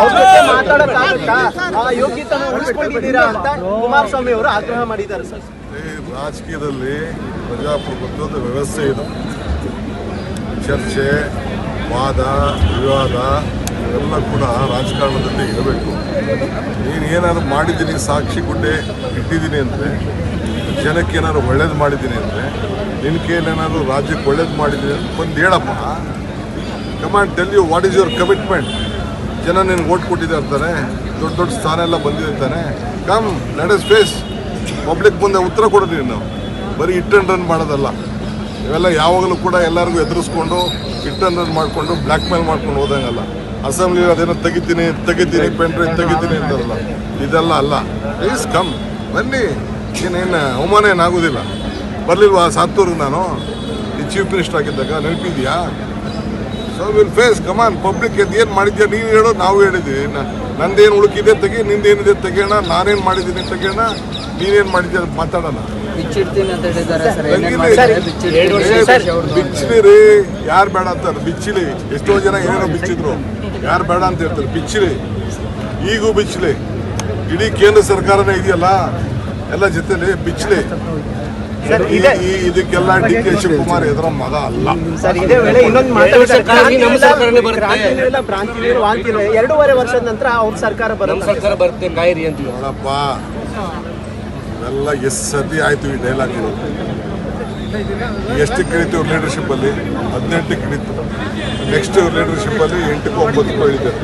ಅವ್ರ ಜೊತೆ ಆ ಯೋಗ್ಯತನ ಉಳಿಸ್ಕೊಂಡಿದ್ದೀರಾ ಅಂತ ಕುಮಾರಸ್ವಾಮಿ ಅವರು ಆಗ್ರಹ ಮಾಡಿದ್ದಾರೆ ಸರ್. ರಾಜಕೀಯದಲ್ಲಿ ಪ್ರಜಾಪ್ರಭುತ್ವದ ವ್ಯವಸ್ಥೆ ಇದು. ಚರ್ಚೆ, ವಾದ, ವಿವಾದ, ಇವೆಲ್ಲ ಕೂಡ ರಾಜಕಾರಣದಲ್ಲಿ ಇರಬೇಕು. ನೀನು ಏನಾದ್ರು ಮಾಡಿದ್ದೀನಿ, ಸಾಕ್ಷಿ ಗುಡ್ಡೆ ಇಟ್ಟಿದ್ದೀನಿ ಅಂದರೆ, ಜನಕ್ಕೆ ಏನಾದ್ರು ಒಳ್ಳೇದು ಮಾಡಿದ್ದೀನಿ ಅಂದರೆ ನಿನ್ನ ಕೈಯಲ್ಲಿ ಏನಾದ್ರು ರಾಜ್ಯಕ್ಕೆ ಒಳ್ಳೇದು ಮಾಡಿದ್ದೀನಿ ಅಂತ ಬಂದು ಹೇಳಪ್ಪ. Command tell you what is your commitment ಜನ ನಿನ್ಗೆ ಓಟ್ ಕೊಟ್ಟಿದ್ದಾರೆ ಅಂತಾನೆ, ದೊಡ್ಡ ದೊಡ್ಡ ಸ್ಥಾನ ಎಲ್ಲ ಬಂದಿದೆ ತಾನೆ ಕಮ್ ಅಸ್ ಫೇಸ್ ಪಬ್ಲಿಕ್ ಮುಂದೆ ಉತ್ತರ ಕೊಡೋದು ನಾವು. ಬರೀ ಇಟ್ ಅಂಡ್ ರನ್ ಮಾಡೋದಲ್ಲ. ಇವೆಲ್ಲ ಯಾವಾಗಲೂ ಕೂಡ ಎಲ್ಲರಿಗೂ ಎದುರಿಸ್ಕೊಂಡು ಇಟ್ ಅಂಡ್ ರನ್ ಮಾಡಿಕೊಂಡು ಬ್ಲ್ಯಾಕ್ ಮೇಲ್ ಮಾಡ್ಕೊಂಡು ಹೋದಂಗಲ್ಲ. ಅಸೆಂಬ್ಲಿ ಅದೇನೋ ತೆಗಿತೀನಿ ತೆಗಿತೀನಿ ಡ್ರೈವ್ ತೆಗಿತೀನಿ ಅಂತಾರಲ್ಲ. ಇದೆಲ್ಲ ಅಲ್ಲ. ಪ್ಲೀಸ್ ಕಮ್ ಬನ್ನಿ. ಏನೇನು ಅವಮಾನ ಏನಾಗೋದಿಲ್ಲ ಬರಲಿಲ್ವಾ ಸಾತ್ತೂರ್ಗೆ ನಾನು? ಚೀಫ್ ಮಿನಿಸ್ಟರ್ ಆಗಿದ್ದಾಗ ನೆನಪಿದ್ಯಾ? So will face come on public ಎದ್ದು ಏನು ಮಾಡಿದ್ಯಾ? ನೀವು ಹೇಳೋ ನಾವು ಹೇಳಿದ್ವಿ ನ- ನಂದೇನು ಉಳುಕಿದೆ ತೆಗಿ ನಿಂದೇನಿದೆ ತೆಗೋಣ ನಾನೇನು ಮಾಡಿದ್ದೀನಿ ತೆಗೋಣ ನೀನೇನು ಮಾಡಿದ್ಯಾ ಅಂತ ಮಾತಾಡೋಣ. ರೀ. ಯಾರು ಬೇಡ ಅಂತಾರೆ ಬಿಚ್ಚಿಲಿ. ಎಷ್ಟೋ ಜನ ಏನೇನೋ ಬಿಚ್ಚಿದ್ರು. ಯಾರು ಬೇಡ ಅಂತ ಹೇಳ್ತಾರೆ. ಬಿಚ್ಚಿಲಿ ಈಗೂ ಬಿಚ್ಚಲಿ. ಇಡೀ ಕೇಂದ್ರ ಸರ್ಕಾರನೇ ಇದೆಯಲ್ಲ? ಎಲ್ಲ ಜೊತೆಲಿ ಬಿಚ್ಚಲಿ. ಇದಕ್ಕೆಲ್ಲ ಡಿ ಕೆ ಶಿವಕುಮಾರ್ ಇದರ ಮಗ ಅಲ್ಲ. ಸರ್ ಇದೇ ವೇಳೆ ಇನ್ನೊಂದು. ಕ್ರಾಂತಿ ಇಲ್ಲ. ಎರಡೂವರೆ ವರ್ಷದ ನಂತರ ಅವ್ರ ಸರ್ಕಾರ ಬರುತ್ತೆ. ಸರ್ಕಾರ ಬರುತ್ತೆ ಕಾಯಿರಿ ಅಂತ ನೋಡಪ್ಪ. ಇವೆಲ್ಲ ಎಷ್ಟು ಸತಿ ಆಯ್ತು ಈ ಡೈಲಾಗ್ ಎಷ್ಟು ಕಳೀತು ಇವ್ರ ಲೀಡರ್ಶಿಪ್ ಅಲ್ಲಿ? ಹದಿನೆಂಟಕ್ಕೆ ಕಳೀತು ನೆಕ್ಸ್ಟ್ ಇವ್ರ ಲೀಡರ್ಶಿಪ್ ಅಲ್ಲಿ ಎಂಟಕ್ಕೂ ಒಂಬತ್ತು ಇಳಿತಾರೆ